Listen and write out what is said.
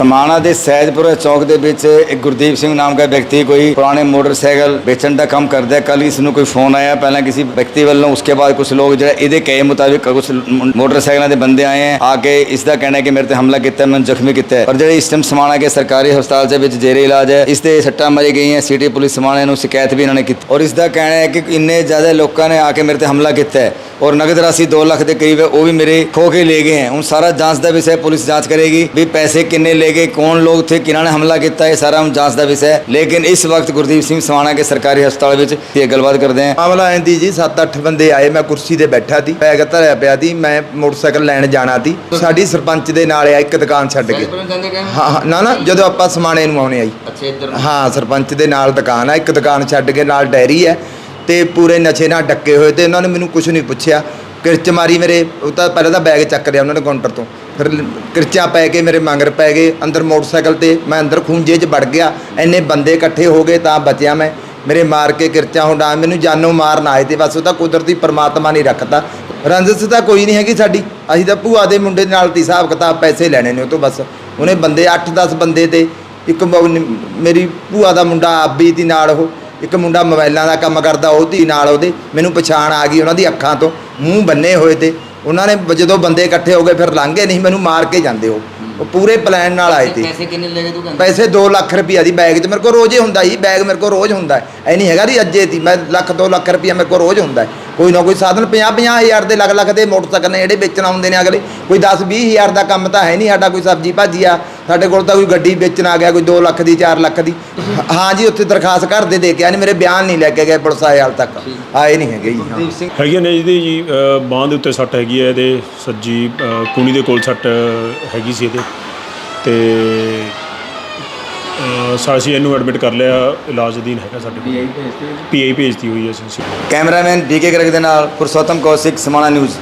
ਸਮਾਣਾ ਦੇ ਸਹਿਜਪੁਰ ਚੌਕ ਦੇ ਵਿੱਚ ਇੱਕ ਗੁਰਦੀਪ ਸਿੰਘ ਨਾਮ ਦਾ ਵਿਅਕਤੀ ਕੋਈ ਪੁਰਾਣੇ ਮੋਟਰਸਾਈਕਲ ਵੇਚਣ ਦਾ ਕੰਮ ਕਰਦਾ ਹੈ। ਕੱਲ ਇਸ ਨੂੰ ਕੋਈ ਫੋਨ ਆਇਆ। ਪਹਿਲਾਂ ਕਿਸੇ ਵਿਅਕਤੀ ਵੱਲੋਂ, ਉਸਕੇ ਬਾਅਦ ਕੁਝ ਲੋਕ ਜਿਹੜਾ ਇਹਦੇ ਕਹੇ ਮੁਤਾਬਿਕ ਕੁਝ ਮੋਟਰਸਾਈਕਲਾਂ ਦੇ ਬੰਦੇ ਆਏ ਹੈ। ਆ ਕੇ ਇਸ ਦਾ ਕਹਿਣਾ ਹੈ ਕਿ ਮੇਰੇ ਤੇ ਹਮਲਾ ਕੀਤਾ ਮੈਨੂੰ ਜ਼ਖਮੀ ਕੀਤਾ ਹੈ। ਪਰ ਜਿਹੜੇ ਇਸ ਟਾਈਮ ਸਮਾਣਾ ਕੇ ਸਰਕਾਰੀ ਹਸਪਤਾਲ ਦੇ ਵਿੱਚ ਜੇਰੇ ਇਲਾਜ ਹੈ, ਇਸ ਤੇ ਸੱਟਾਂ ਮਾਰੀ ਗਈਆਂ ਸਿਟੀ ਪੁਲਿਸ ਸਮਾਣਾ ਨੂੰ ਸ਼ਿਕਾਇਤ ਵੀ ਇਹਨਾਂ ਨੇ ਕੀਤੀ। ਔਰ ਇਸ ਦਾ ਕਹਿਣਾ ਹੈ ਕਿ ਇੰਨੇ ਜ਼ਿਆਦਾ ਲੋਕਾਂ ਨੇ ਆ ਕੇ ਮੇਰੇ ਤੇ ਹਮਲਾ ਕੀਤਾ ਹੈ। ਔਰ ਨਗਦ ਰਾਸ਼ੀ 2 ਲੱਖ ਦੇ ਕਰੀਬ ਹੈ, ਉਹ ਵੀ ਮੇਰੇ ਖੋ ਕੇ ਲੈ ਗਏ ਹੈ। ਹੁਣ ਸਾਰਾ ਜਾਂਚ ਦਾ ਵਿਸ਼ਾ ਪੁਲਿਸ ਜਾਂਚ ਕਰੇਗੀ ਵੀ ਪੈਸੇ ਕਿੰਨੇ ਲੈ ਗਏ ਕੌਣ ਲੋਕ ਥੇ ਕਿਹਨਾਂ ਨੇ ਹਮਲਾ ਕੀਤਾ ਇਹ ਸਾਰਾ ਹੁਣ ਜਾਂਚ ਦਾ ਵਿਸ਼ਾ ਹੈ ਲੇਕਿਨ ਇਸ ਵਕਤ ਗੁਰਦੀਪ ਸਿੰਘ ਸਵਾਣਾ ਕੇ ਸਰਕਾਰੀ ਹਸਪਤਾਲ ਵਿੱਚ ਇਹ ਗੱਲਬਾਤ ਕਰਦੇ ਹਾਂ ਮਾਮਲਾ ਐਂ ਦੀ ਜੀ 7-8 ਬੰਦੇ ਆਏ ਮੈਂ ਕੁਰਸੀ ਤੇ ਬੈਠਾ ਸੀ ਬੈਗ ਧਰਿਆ ਪਿਆ ਸੀ ਮੈਂ ਮੋਟਰਸਾਈਕਲ ਲੈਣ ਜਾਣਾ ਸੀ ਸਾਡੀ ਸਰਪੰਚ ਦੇ ਨਾਲ ਆ ਇੱਕ ਦੁਕਾਨ ਛੱਡ ਕੇ ਹਾਂ ਹਾਂ, ਨਾ ਨਾ ਜਦੋਂ ਆਪਾਂ ਸਮਾਣੇ ਨੂੰ ਆਉਣੇ ਆਈ ਅੱਛਾ ਇੱਧਰ ਹਾਂ ਸਰਪੰਚ ਦੇ ਨਾਲ ਦੁਕਾਨ ਆ ਇੱਕ ਦੁਕਾਨ ਛੱਡ ਕੇ ਨਾਲ ਡੈਰੀ ਹੈ ਤੇ ਪੂਰੇ ਨਸ਼ੇ ਨਾਲ ਡੱਕੇ ਹੋਏ ਤੇ ਉਹਨਾਂ ਨੇ ਮੈਨੂੰ ਕੁਝ ਨਹੀਂ ਪੁੱਛਿਆ ਕਿਰਚ ਮਾਰੀ ਮੇਰੇ ਉਹ ਤਾਂ ਪਹਿਲਾਂ ਤਾਂ ਬੈਗ ਚੱਕ ਲਿਆ ਉਹਨਾਂ ਨੇ ਕਾਊਂਟਰ ਤੋਂ ਕਿਰਚਾਂ ਪੈ ਕੇ ਮੇਰੇ ਮੰਗਰ ਪੈ ਗਏ ਅੰਦਰ ਮੋਟਰਸਾਈਕਲ ਤੇ, ਮੈਂ ਅੰਦਰ ਖੂੰਜੇ 'ਚ ਵੜ ਗਿਆ, ਇੰਨੇ ਬੰਦੇ ਇਕੱਠੇ ਹੋ ਗਏ ਤਾਂ ਬਚਿਆ ਮੈਂ। ਮੇਰੇ ਮਾਰ ਕੇ ਕਿਰਚਾਂ ਹੁੰਡਾ ਮੈਨੂੰ ਜਾਨੋਂ ਮਾਰਨ ਆਏ ਤੇ ਬਸ ਉਹ ਤਾਂ ਕੁਦਰਤੀ ਪਰਮਾਤਮਾ ਨਹੀਂ ਰੱਖਤਾ। ਰੰਜਿਸ਼ ਤਾਂ ਕੋਈ ਨਹੀਂ ਹੈਗੀ ਸਾਡੀ, ਅਸੀਂ ਤਾਂ ਭੂਆ ਦੇ ਮੁੰਡੇ ਦੇ ਨਾਲ ਤੀ, ਹਿਸਾਬ ਕਿਤਾਬ ਪੈਸੇ ਲੈਣੇ ਨੇ ਉਹ ਤੋਂ ਬਸ। ਉਹਨੇ ਬੰਦੇ 8-10 ਬੰਦੇ ਤੇ, ਇੱਕ ਮ- ਮੇਰੀ ਭੂਆ ਦਾ ਮੁੰਡਾ ਆਬੀ ਦੀ ਨਾਲ ਉਹ, ਇੱਕ ਮੁੰਡਾ ਮੋਬਾਈਲਾਂ ਦਾ ਕੰਮ ਕਰਦਾ ਉਹਦੀ ਨਾਲ ਉਹਦੇ, ਮੈਨੂੰ ਪਛਾਣ ਆ ਗਈ ਉਹਨਾਂ ਦੀ ਅੱਖਾਂ ਤੋਂ, ਮੂੰਹ ਬੰਨੇ ਹੋਏ ਤੇ। ਉਹਨਾਂ ਨੇ ਬ- ਜਦੋਂ ਬੰਦੇ ਇਕੱਠੇ ਹੋ ਗਏ ਫਿਰ ਲੰਘੇ ਨਹੀਂ ਮੈਨੂੰ ਮਾਰ ਕੇ ਜਾਂਦੇ ਉਹ। ਉਹ ਪੂਰੇ ਪਲਾਨ ਨਾਲ ਆਏ ਤੇ ਪੈਸੇ ਕਿੰਨੇ ਲੈ ਗਏ ਤੂੰ ਪੈਸੇ 2 ਲੱਖ ਰੁਪਈਆ ਦੀ ਬੈਗ 'ਚ ਮੇਰੇ ਕੋਲ ਰੋਜ਼ ਹੀ ਹੁੰਦਾ ਜੀ ਬੈਗ ਮੇਰੇ ਕੋਲ ਰੋਜ਼ ਹੁੰਦਾ ਐ ਨਹੀਂ ਹੈਗਾ ਜੀ ਅੱਜੇ ਦੀ ਮੈਂ ਲੱਖ 2 ਲੱਖ ਰੁਪਈਆ ਮੇਰੇ ਕੋਲ ਰੋਜ਼ ਹੁੰਦਾ ਹੈ। ਕੋਈ ਨਾ ਕੋਈ ਸਾਧਨ 50 50 ਹਜ਼ਾਰ ਦੇ ਲੱਖ ਲੱਖ ਦੇ ਮੋਟਰਸਾਈਕਲ ਨੇ ਜਿਹੜੇ ਵੇਚਣ ਆਉਂਦੇ ਨੇ ਅਗਲੇ। ਕੋਈ 10 20 ਹਜ਼ਾਰ ਦਾ ਕੰਮ ਤਾਂ ਹੈ ਨਹੀਂ ਸਾਡਾ ਕੋਈ ਸਬਜ਼ੀ ਭਾਜੀ ਆ। ਸਾਡੇ ਕੋਲ ਤਾਂ ਕੋਈ ਗੱਡੀ ਵੇਚਣ ਆ ਗਿਆ ਕੋਈ 2 ਲੱਖ ਦੀ 4 ਲੱਖ ਦੀ। ਹਾਂ ਜੀ ਉੱਥੇ ਦਰਖਾਸਤ ਘਰ ਦੇ ਦੇ ਕੇ ਆਏ ਨੇ ਮੇਰੇ ਬਿਆਨ ਨਹੀਂ ਲੈ ਕੇ ਗਏ ਪੁਲਿਸ ਆਏ ਹਾਲ ਤੱਕ। ਆਏ ਨਹੀਂ ਹੈਗੇ ਜੀ ਹਾਂ। ਸਿੰਘ ਨੇ ਜਿਹਦੀ ਜੀ ਬਾਂਹ ਦੇ ਉੱਤੇ ਸੱਟ ਹੈਗੀ ਹੈ ਇਹਦੇ ਸੱਜੀ ਅ, ਕੂਣੀ ਦੇ ਕੋਲ ਸੱਟ ਹੈਗੀ ਸੀ ਇਹਦੇ। ਤੇ ਅਸੀਂ ਇਹਨੂੰ ਐਡਮਿਟ ਕਰ ਲਿਆ ਇਲਾਜ ਅਧੀਨ ਹੈਗਾ ਸਾਡੇ ਕੋਲ। ਪੀਆਈ ਭੇਜਤੀ ਹੋਈ ਹੈ ਅਸੀਂ ਕੈਮਰਾਮੈਨ ਡੀਕੇ ਗਰਗ ਦੇ ਨਾਲ ਪੁਰਸ਼ੋਤਮ ਕੌਸ਼ਿਕ ਸਮਾਣਾ ਨਿਊਜ਼